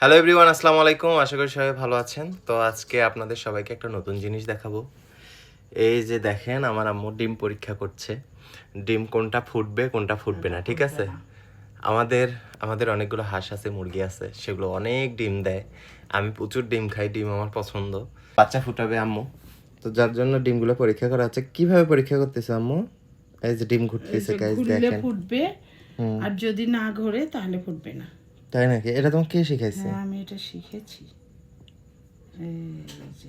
Hello everyone আসসালামু আলাইকুম। আশা করি সবাই ভালো আছেন। তো আজকে আপনাদের সবাইকে একটা নতুন জিনিস দেখাবো। এই যে দেখেন আমার আম্মু ডিম পরীক্ষা করছে। ডিম কোনটা ফুটবে কোনটা ফুটবে না ঠিক আছে? আমাদের আমাদের অনেকগুলো হাঁস আছে মুরগি আছে সেগুলো অনেক ডিম দেয়। আমি প্রচুর ডিম খাই ডিম আমার পছন্দ। বাচ্চা ফুটাবে আম্মু। তো যার জন্য ডিমগুলো পরীক্ষা করা হচ্ছে। কীভাবে পরীক্ষা করতেছে আম্মু? এই যে ডিম ঘুরতেছে গাইজ দেখেন। ফুটবে আর যদি না ঘোরে তাহলে ফুটবে না। তাই নাকি? এটা তোমাকে কে শিখাইছে? হ্যাঁ আমি এটা শিখেছি।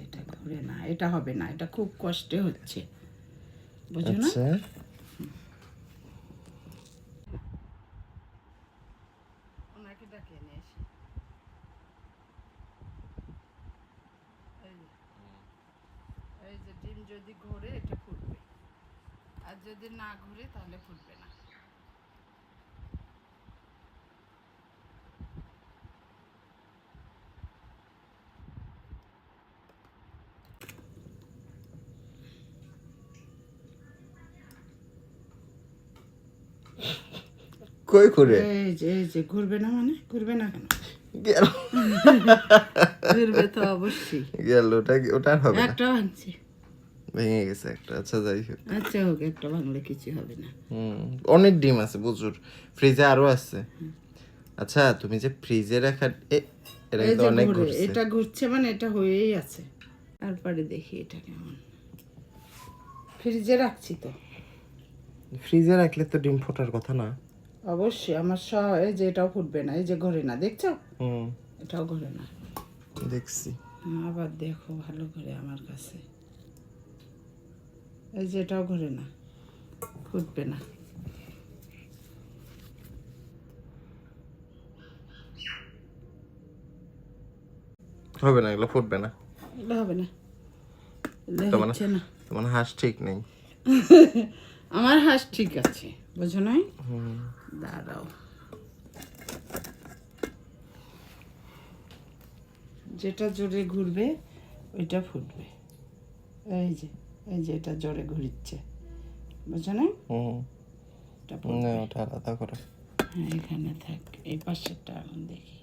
এটা ঘুরে না এটা হবে না এটা খুব কষ্টে হচ্ছে। বুঝো না? আচ্ছা। ওনাকে ডাকে নিয়ে আসি এই এই যে ডিম যদি ঘোরে এটা ফুটবে। আর যদি না ঘুরে তাহলে ফুটবে না। কই করে? এই যে এই যে ঘুরবে না মানে? ঘুরবে না কেন? গেল। ঘুরবে তো অবশ্যই। গেল ওটা ওটা হবে একটা ভাঙছে ভেঙে গেছে একটা আচ্ছা যাই হোক। আচ্ছা হোক একটা ভাঙলে কিছু হবে না। হুম অনেক ডিম আছে প্রচুর ফ্রিজে আরও আছে। আচ্ছা তুমি যে ফ্রিজে রাখা এটা অনেক ঘুরে ঘুরছে। এটা ঘুরছে মানে এটা হয়েই আছে। তারপরে দেখি এটা কেমন। ফ্রিজে রাখছি তো। ফ্রিজে রাখলে তো ডিম ফোটার কথা না। অবশ্যই আমার সহ এই যে এটাও ফুটবে না এই যে ঘরে না দেখছ? হুম। এটাও ঘরে না। দেখছি। হ্যাঁ, আবার দেখো ভালো করে আমার কাছে। এই যে এটাও ঘরে না ফুটবে না। হবে না এগুলো ফুটবে না। এগুলো হবে না। তোমার তোমার হাঁস ঠিক নেই। আমার হাঁস ঠিক আছে বুঝো নাই? দাঁড়াও। যেটা জোরে ঘুরবে ওইটা ফুটবে। এই যে এই যে এটা জোরে ঘুরিচ্ছে বুঝো না ওটা আলাদা করে। হ্যাঁ এখানে থাক এই পাশেরটা এখন দেখি।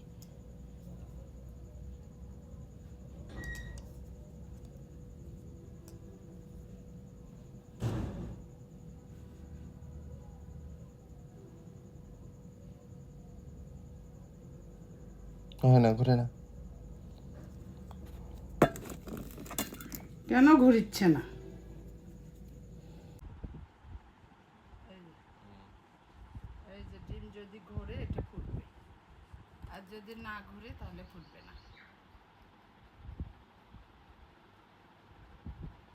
হয় না ঘুরে না। কেন ঘুরিচ্ছে না? এই যে ডিম যদি ঘোরে এটা ফুটবে। আর যদি না ঘুরে তাহলে ফুটবে না।